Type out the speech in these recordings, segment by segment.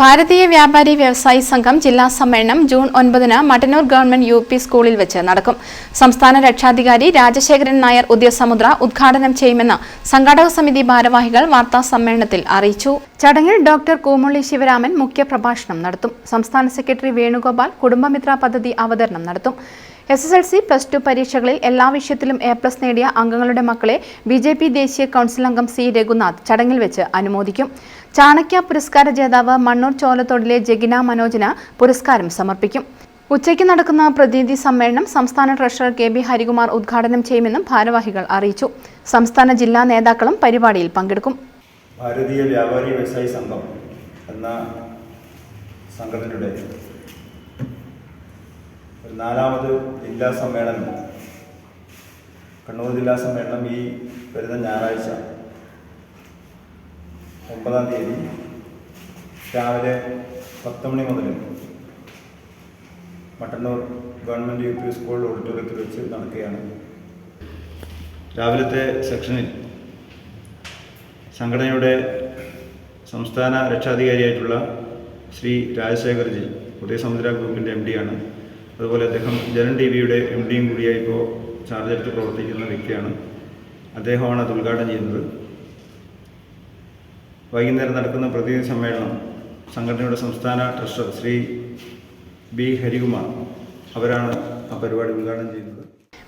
ഭാരതീയ വ്യാപാരി വ്യവസായി സംഘം ജില്ലാ സമ്മേളനം ജൂൺ ഒൻപതിന് മട്ടന്നൂർ ഗവൺമെന്റ് യു പി സ്കൂളിൽ വെച്ച് നടക്കും. സംസ്ഥാന രക്ഷാധികാരി രാജശേഖരൻ നായർ ഉദ്യസമുദ്ര ഉദ്ഘാടനം ചെയ്യുമെന്ന് സംഘാടക സമിതി ഭാരവാഹികൾ വാർത്താ സമ്മേളനത്തിൽ അറിയിച്ചു. ചടങ്ങിൽ ഡോക്ടർ കൂമുള്ളി ശിവരാമൻ മുഖ്യപ്രഭാഷണം നടത്തും. സംസ്ഥാന സെക്രട്ടറി വേണുഗോപാൽ കുടുംബമിത്ര പദ്ധതി അവതരണം നടത്തും. S S L C plus two പരീക്ഷകളിൽ എല്ലാ വിഷയത്തിലും എ പ്ലസ് നേടിയ അംഗങ്ങളുടെ മക്കളെ ബി ജെ പി ദേശീയ കൗൺസിൽ അംഗം സി രഘുനാഥ് ചടങ്ങിൽ വെച്ച് അനുമോദിക്കും. ചാണക്യ പുരസ്കാര ജേതാവ് മണ്ണൂർ ചോലത്തോടിലെ ജഗിന മനോജിന് പുരസ്കാരം സമർപ്പിക്കും. ഉച്ചയ്ക്ക് നടക്കുന്ന പ്രതിനിധി സമ്മേളനം സംസ്ഥാന ട്രഷറർ കെ ബി ഹരികുമാർ ഉദ്ഘാടനം ചെയ്യുമെന്നും ഭാരവാഹികൾ അറിയിച്ചു. സംസ്ഥാന ജില്ലാ നേതാക്കളും പരിപാടിയിൽ പങ്കെടുക്കും. ഭാരതീയ വ്യാപാരി വ്യവസായി സംഘം എന്ന സംഘടനയുടെ നാലാമത് ജില്ലാ സമ്മേളനം കണ്ണൂർ ജില്ലാ സമ്മേളനം ഈ വരുന്ന ഞായറാഴ്ച ഒമ്പതാം തീയതി രാവിലെ പത്ത് മണി മുതൽ Mattannur government U P school ഓഡിറ്റോറിയത്തിൽ വെച്ച് നടക്കുകയാണ്. രാവിലത്തെ സെക്ഷനിൽ സംഘടനയുടെ സംസ്ഥാന രക്ഷാധികാരിയായിട്ടുള്ള ശ്രീ രാജശേഖർജി ഉദയസമുദ്ര ഗ്രൂപ്പിന്റെ എം ആണ്. അതുപോലെ അദ്ദേഹം ജനൻ ടി വിയുടെ എം ഡിയും കൂടിയായി ഇപ്പോൾ ചാർജ് എടുത്ത് പ്രവർത്തിക്കുന്ന വ്യക്തിയാണ്. അദ്ദേഹമാണ് അത് ഉദ്ഘാടനം ചെയ്യുന്നത്. വൈകുന്നേരം നടക്കുന്ന പ്രതിനിധി സമ്മേളനം സംഘടനയുടെ സംസ്ഥാന ട്രഷറർ ശ്രീ ബി ഹരികുമാർ അവരാണ് ആ പരിപാടി ഉദ്ഘാടനം ചെയ്യുന്നത്.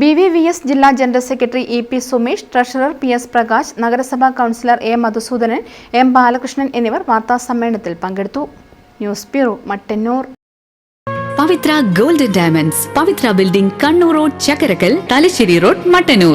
ബി വി വി എസ് ജില്ലാ general secretary E P Sumesh treasurer P S Prakash നഗരസഭാ councillor A Madhusudanan M Balakrishnan എന്നിവർ വാർത്താ സമ്മേളനത്തിൽ പങ്കെടുത്തു. News bureau Mattannur. Pavithra golden diamonds Pavithra building Kannur road Chakkarakkal Thalassery road Mattannur.